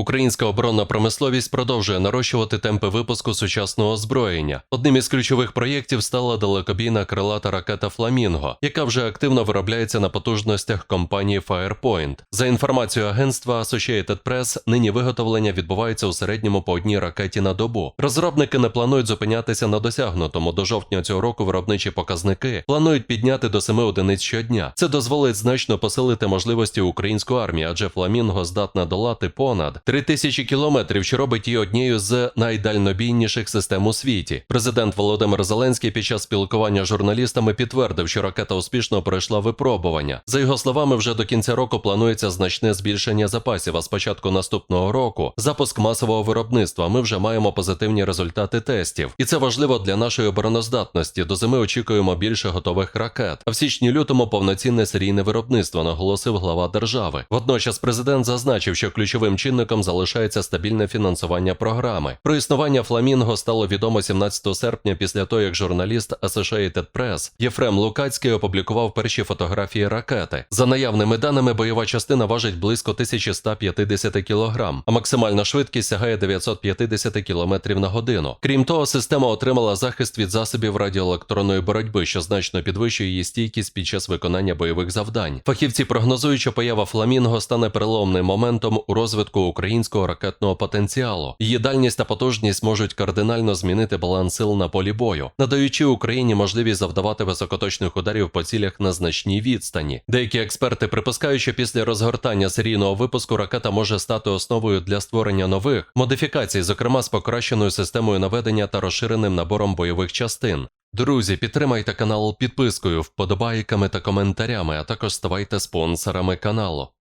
Українська оборонна промисловість продовжує нарощувати темпи випуску сучасного озброєння. Одним із ключових проєктів стала далекобійна крилата ракета Фламінго, яка вже активно виробляється на потужностях компанії Firepoint. За інформацією агентства Associated Press, нині виготовлення відбувається у середньому по одній ракеті на добу. Розробники не планують зупинятися на досягнутому. До жовтня цього року виробничі показники планують підняти до 7 одиниць щодня. Це дозволить значно посилити можливості української армії, адже Фламінго здатна долати понад 3000 кілометрів, що робить її однією з найдальнобійніших систем у світі. Президент Володимир Зеленський під час спілкування з журналістами підтвердив, що ракета успішно пройшла випробування. За його словами, вже до кінця року планується значне збільшення запасів. А з початку наступного року запуск масового виробництва. Ми вже маємо позитивні результати тестів, і це важливо для нашої обороноздатності. До зими очікуємо більше готових ракет. А в січні-лютому повноцінне серійне виробництво, наголосив глава держави. Водночас президент зазначив, що ключовим чинником залишається стабільне фінансування програми. Про існування Фламінго стало відомо 17 серпня після того, як журналіст Associated Press Єфрем Лукацький опублікував перші фотографії ракети. За наявними даними, бойова частина важить близько 1150 кг, а максимальна швидкість сягає 950 км на годину. Крім того, система отримала захист від засобів радіоелектронної боротьби, що значно підвищує її стійкість під час виконання бойових завдань. Фахівці прогнозують, що поява Фламінго стане переломним моментом у розвитку українського ракетного потенціалу. Її дальність та потужність можуть кардинально змінити баланс сил на полі бою, надаючи Україні можливість завдавати високоточних ударів по цілях на значній відстані. Деякі експерти припускають, що після розгортання серійного випуску ракета може стати основою для створення нових модифікацій, зокрема з покращеною системою наведення та розширеним набором бойових частин. Друзі, підтримайте канал підпискою, вподобайками та коментарями, а також ставайте спонсорами каналу.